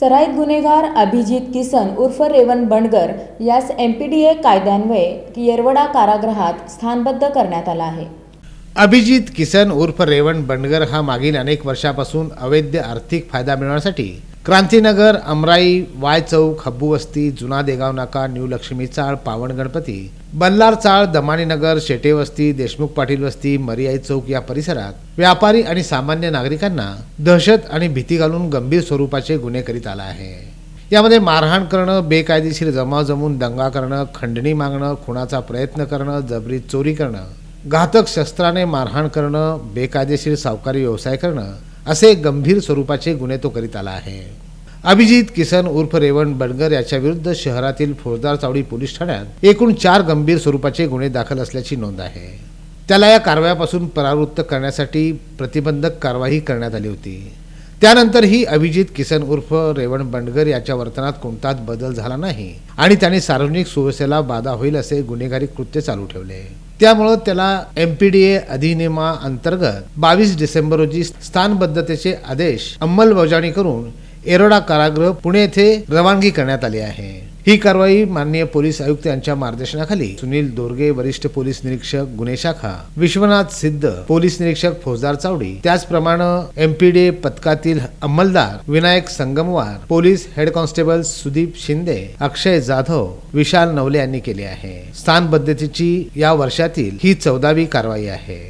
सराईत गुन्हेगार अभिजित किसन उर्फ रेवन बंडगर यास एम पी डी ए कायद्यान्वये येरवडा कारागृहात स्थानबद्ध करण्यात आला आहे. अभिजित किसन उर्फ रेवण बंडगर हा मागील अनेक वर्षापासून अवैध आर्थिक फायदा मिळवण्यासाठी क्रांतीनगर अमराई वाय चौक हब्बू वस्ती जुना देगाव नाका न्यू लक्ष्मी चाळ पावण गणपती बल्लार चाळ दमानीनगर शेटे वस्ती देशमुख पाटील वस्ती मरियाई चौक या परिसरात व्यापारी आणि सामान्य नागरिकांना दहशत आणि भीती घालून गंभीर स्वरूपाचे गुन्हे करीत आला आहे. यामध्ये मारहाण करणं बेकायदेशीर जमाव जमून दंगा करणं खंडणी मागणं खुणाचा प्रयत्न करणं जबरी चोरी करणं घातक शस्त्राने मारहाण करणं बेकायदेशीर सावकारी व्यवसाय करणं असे गंभीर स्वरूपाचे गुन्हे तो करीत आला आहे. अभिजित किसन उर्फ रेवण बडगर याच्या विरुद्ध शहरातील फौजदार चावडी पोलीस ठाण्यात एकूण चार गंभीर स्वरूपाचे गुन्हे दाखल असल्याची नोंद आहे. त्याला या कारवायापासून परावृत्त करण्यासाठी प्रतिबंधक कारवाई करण्यात आली होती. त्यानंतरही अभिजित किसन उर्फ रेवण बंडगर याच्या वर्तनात कोणताच बदल झाला नाही. आणि त्याने सार्वजनिक सुव्यवस्थेला बाधा होईल असे गुन्हेगारी कृत्य चालू ठेवले. त्यामुळं त्याला एमपीडीए अधिनियमा अंतर्गत बावीस डिसेंबर रोजी स्थानबद्धतेचे आदेश अंमलबजावणी करून एरोडा कारागृह पुणे येथे रवानगी करण्यात आली आहे. ही कारवाई माननीय पोलीस आयुक्त यांच्या मार्गदर्शनाखाली. सुनील दोरगे वरिष्ठ पोलीस निरीक्षक गुन्हे शाखा. विश्वनाथ सिद्ध पोलीस निरीक्षक फौजदार चावडी. त्याचप्रमाणे एमपीडे पथकातील अंमलदार Vinayak Sangamwar police head constable Sudeep Shinde Akshay Jadhav Vishal Navale यांनी केली आहे. स्थानबद्धतेची या वर्षातील ही चौदावी कारवाई आहे.